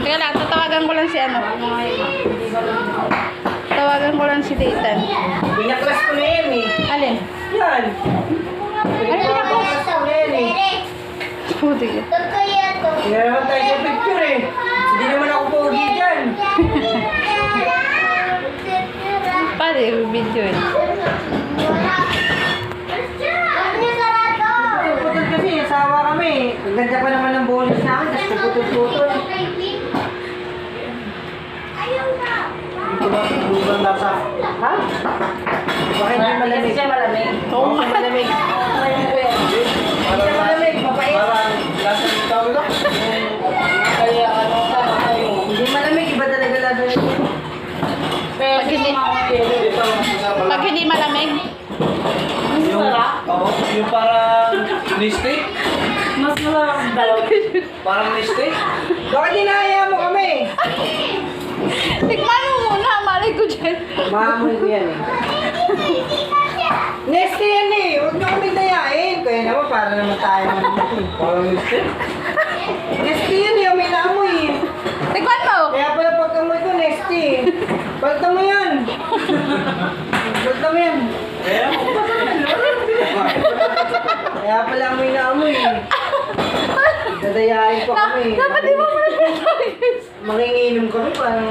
Teka lang, tatawagan ko lang si ano. Tawagan ko lang si Dayton. Pinaklas ko na yan eh. Alin? Yan. Ano pinaklas? ko na yan eh. Puti ka. Hindi naman tayo sa picture eh. Hindi naman ako pogi dyan. Yung video eh? Putol kasi, asawa kami. Ang ganda pa naman ng bonus namin, tapos putol-putol. Lugang nasa... Ha? Bakit hindi malamig? Siya malamig. Oo, nga malamig. Siya malamig, mapait. Parang lasa ng tao ito. Kaya ano ka, Hindi malamig, iba talaga lalo yun. Pag hindi, pag hindi malamig, yung, oh, yung parang ni-steak. Mas malamig. Parang ni-steak. Bakit dinaya mo kami? tikman mo muna, malay ko dyan. Mahamoy ko yan eh. Next yan eh, huwag na kami dayain. Kaya naman, para naman tayo naman. Parang ni-steak. Next yan eh, may naamoy eh. Tikman mo! Kaya pala pagkamoy ko, next eh. Balta mo yan. Balta mo yan. Kaya, Kaya pala amoy na amoy eh. Dadayain pa Na, kami. dapat di mo muna pinatagis. Manginginom kami parang...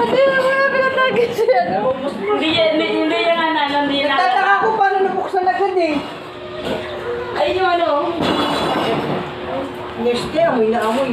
At di mo muna pinatagis yan. Hindi yan, hindi, yan ano, hindi yan Nagtataka ko paano nabuksan agad eh. Ay, yung ano, Next day, amoy na amoy.